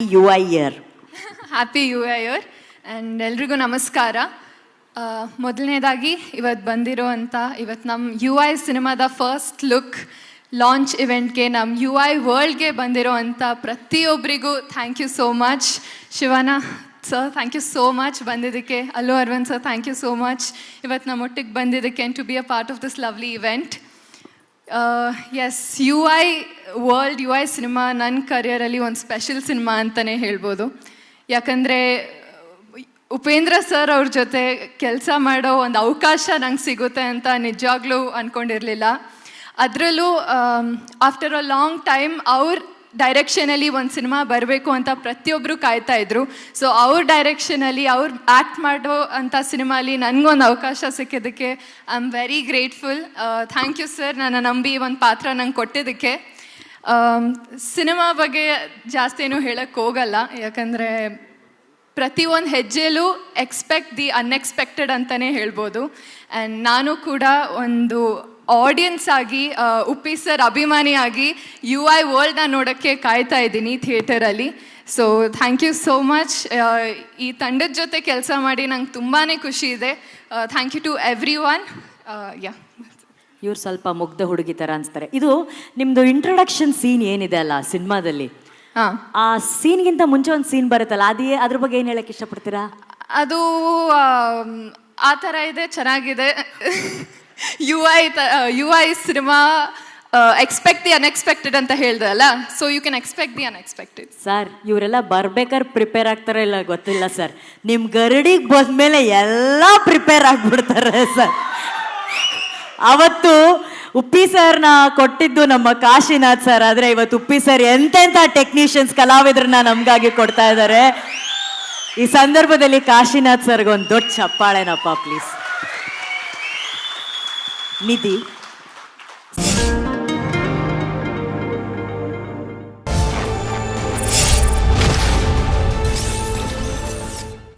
U I year happy U I year and ಎಲ್ರಿಗೂ ನಮಸ್ಕಾರ. ಮೊದಲನೇದಾಗಿ ಇವತ್ತು ಬಂದಿರೋ ಅಂತ ಇವತ್ತು ನಮ್ಮ ಯು ಐ ಸಿನಿಮಾದ ಫಸ್ಟ್ ಲುಕ್ ಲಾಂಚ್ ಇವೆಂಟ್ಗೆ ನಮ್ಮ ಯು ಐ ವರ್ಲ್ಡ್ಗೆ ಬಂದಿರೋ ಅಂಥ ಪ್ರತಿಯೊಬ್ಬರಿಗೂ thank you so much Shivanna sir thank you so much ಬಂದಿದ್ದಕ್ಕೆ. Allu Aravind sir thank you so much ಇವತ್ತು ನಮ್ಮ ಒಟ್ಟಿಗೆ ಬಂದಿದ್ದಕ್ಕೆ and to be a part of this lovely event as U I world U I cinema ನನ್ನ ಕರಿಯರಲ್ಲಿ ಒಂದು special cinema ಅಂತಲೇ ಹೇಳ್ಬೋದು. ಯಾಕಂದರೆ, ಉಪೇಂದ್ರ ಸರ್ ಅವ್ರ ಜೊತೆ ಕೆಲಸ ಮಾಡೋ ಒಂದು ಅವಕಾಶ ನಂಗೆ ಸಿಗುತ್ತೆ ಅಂತ ನಿಜವಾಗ್ಲೂ ಅಂದ್ಕೊಂಡಿರಲಿಲ್ಲ ಅದರಲ್ಲೂ ಆಫ್ಟರ್ ಅ ಲಾಂಗ್ ಟೈಮ್ ಅವ್ರ ಡೈರೆಕ್ಷನಲ್ಲಿ ಒಂದು ಸಿನಿಮಾ ಬರಬೇಕು ಅಂತ ಪ್ರತಿಯೊಬ್ಬರು ಕಾಯ್ತಾ ಇದ್ರು. ಸೊ ಅವ್ರ ಡೈರೆಕ್ಷನಲ್ಲಿ ಅವ್ರು ಆ್ಯಕ್ಟ್ ಮಾಡೋ ಅಂಥ ಸಿನಿಮಾಲಿ ನನಗೊಂದು ಅವಕಾಶ ಸಿಕ್ಕಿದ್ದಕ್ಕೆ I am very grateful thank you sir ನನ್ನ ನಂಬಿ ಒಂದು ಪಾತ್ರ ನಂಗೆ ಕೊಟ್ಟಿದ್ದಕ್ಕೆ. ಸಿನಿಮಾ ಬಗ್ಗೆ ಜಾಸ್ತಿ ಏನು ಹೇಳಕ್ಕೆ ಹೋಗಲ್ಲ. ಯಾಕಂದರೆ ಪ್ರತಿಯೊಂದು ಹೆಜ್ಜೆಯಲ್ಲೂ ಎಕ್ಸ್ಪೆಕ್ಟ್ ದಿ ಅನ್ಎಕ್ಸ್ಪೆಕ್ಟೆಡ್ ಅಂತಲೇ ಹೇಳ್ಬೋದು. ಆ್ಯಂಡ್ ನಾನು ಕೂಡ ಒಂದು ಆಡಿಯನ್ಸ್ ಆಗಿ ಉಪ್ಪಿ ಸರ್ ಅಭಿಮಾನಿಯಾಗಿ ಯು ಐ ವರ್ಲ್ಡ್ನ ನೋಡೋಕ್ಕೆ ಕಾಯ್ತಾ ಇದ್ದೀನಿ ಥಿಯೇಟರಲ್ಲಿ so thank you so much ಈ ತಂಡದ ಜೊತೆ ಕೆಲಸ ಮಾಡಿ ನಂಗೆ ತುಂಬಾ ಖುಷಿ ಇದೆ. Thank you to everyone ಯಾ ಇವ್ರು ಸ್ವಲ್ಪ ಮುಗ್ಧ ಹುಡುಗಿ ಥರ ಅನಿಸ್ತಾರೆ. ಇದು ನಿಮ್ಮದು ಇಂಟ್ರೊಡಕ್ಷನ್ ಸೀನ್ ಏನಿದೆ ಅಲ್ಲ ಸಿನಿಮಾದಲ್ಲಿ? ಹಾಂ. ಆ ಸೀನ್ಗಿಂತ ಮುಂಚೆ ಒಂದು ಸೀನ್ ಬರುತ್ತಲ್ಲ ಅದೇ ಅದ್ರ ಬಗ್ಗೆ ಏನು ಹೇಳಕ್ಕೆ ಇಷ್ಟಪಡ್ತೀರಾ? ಅದು ಆ ಥರ ಇದೆ ಚೆನ್ನಾಗಿದೆ. U I U I cinema expect the unexpected ಅಂತ ಹೇಳ್ದೆ ಅಲ್ಲ so you can expect the unexpected sir ಇವರೆಲ್ಲ ಬರ್ಬೇಕಾದ್ರೆ ಪ್ರಿಪೇರ್ ಆಗ್ತಾರೋ ಇಲ್ಲ ಗೊತ್ತಿಲ್ಲ ಸರ್ ನಿಮ್ಮ ಗರಡಿಗೆ ಬಂದ್ಮೇಲೆ ಎಲ್ಲ ಪ್ರಿಪೇರ್ ಆಗ್ಬಿಡ್ತಾರೆ ಸರ್ ಅವತ್ತು ಉಪ್ಪಿ ಸರ್ನ ಕೊಟ್ಟಿದ್ದು ನಮ್ಮ ಕಾಶಿನಾಥ್ ಸರ್ ಆದ್ರೆ ಇವತ್ತು ಉಪ್ಪಿ ಸರ್ ಎಂತೆಂಥ ಟೆಕ್ನಿಷಿಯನ್ಸ್ ಕಲಾವಿದ್ರನ್ನ ನಮಗಾಗಿ ಕೊಡ್ತಾ ಇದ್ದಾರೆ. ಈ ಸಂದರ್ಭದಲ್ಲಿ ಕಾಶಿನಾಥ್ ಸರ್ಗೆ ಒಂದು ದೊಡ್ಡ ಚಪ್ಪಾಳೆನಪ್ಪ ಪ್ಲೀಸ್ Midi,